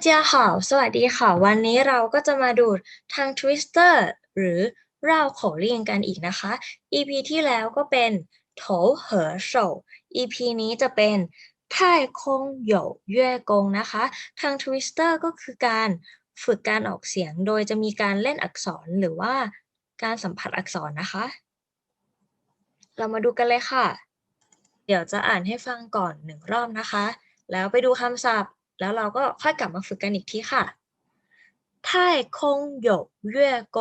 เจียขาวสวัสดีค่ะ วันนี้เราก็จะมาดูทาง Twitter หรือเราโขเรียงกันอีกนะคะ EP ที่แล้วก็เป็นโถเหอโฉ EP นี้จะเป็นไท่คงหยู่เย่กงนะคะ ทาง Twitter ก็คือการฝึกการออกเสียงโดยจะมีการเล่นอักษรหรือว่าการสัมผัสอักษรนะคะ เรามาดูกันเลยค่ะ เดี๋ยวจะอ่านให้ฟังก่อนหนึ่งรอบนะคะ แล้วไปดูคำศัพท์ แล้วเราก็ค่อยกลับมาฝึกกันอีกทีค่ะ太空有月宫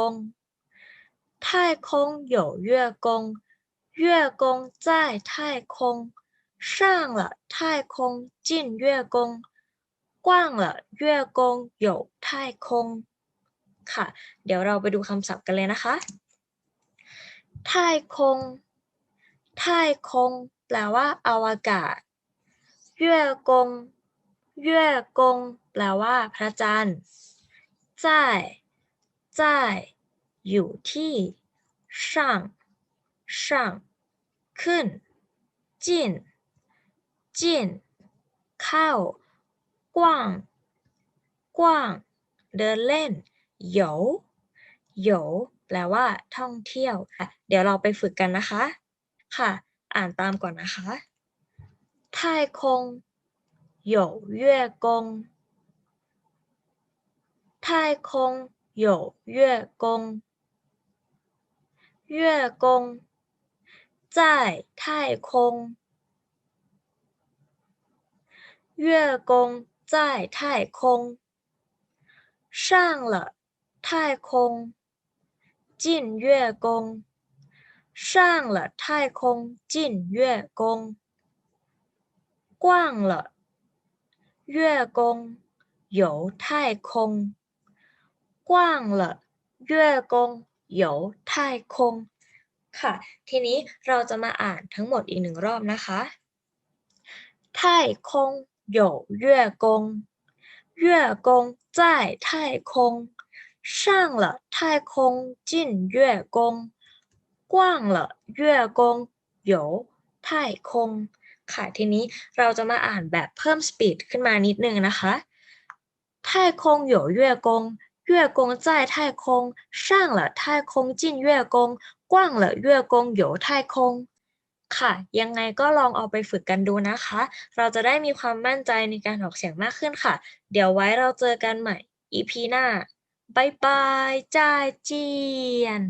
太空有月宫月宫在太空上了太空进月宫逛了月宫有太空ค่ะ เดี๋ยวเราไปดูคำศัพท์กันเลยนะคะ太空太空แปลว่าอวกาศ เย่กงแปลว่า พระจันทร์จ่ายจ่ายอยู่ที่ช่างช่างขึ้น จินจินเข้ากว้าง กว้าง เดินเล่นหยวหยวแปลว่า ท่องเที่ยวค่ะ เดี๋ยวเราไปฝึกกันนะคะ ค่ะ อ่านตามก่อนนะคะ ไทยคง 有月宫。太空有月宫。月宫在太空。月宫在太空。上了太空。进月宫。上了太空进月宫。逛了月宫游太空逛了月宫游太空ค่ะ ทีนี้เราจะมาอ่านทั้งหมดอีกหนึ่งรอบนะคะ太空有月宫月宫在太空上了太空进月宫逛了月宫 游太空ค่ะ ทีนี้เราจะมาอ่านแบบเพิ่มสปีดขึ้นมานิดนึงนะคะ太空有月宫月宫在太空上了太空进月宫逛了月宫游太空ค่ะ ยังไงก็ลองเอาไปฝึกกันดูนะคะ เราจะได้มีความมั่นใจในการออกเสียงมากขึ้นค่ะ เดี๋ยวไว้เราเจอกันใหม่ EP หน้าบายบายจ้าเจียน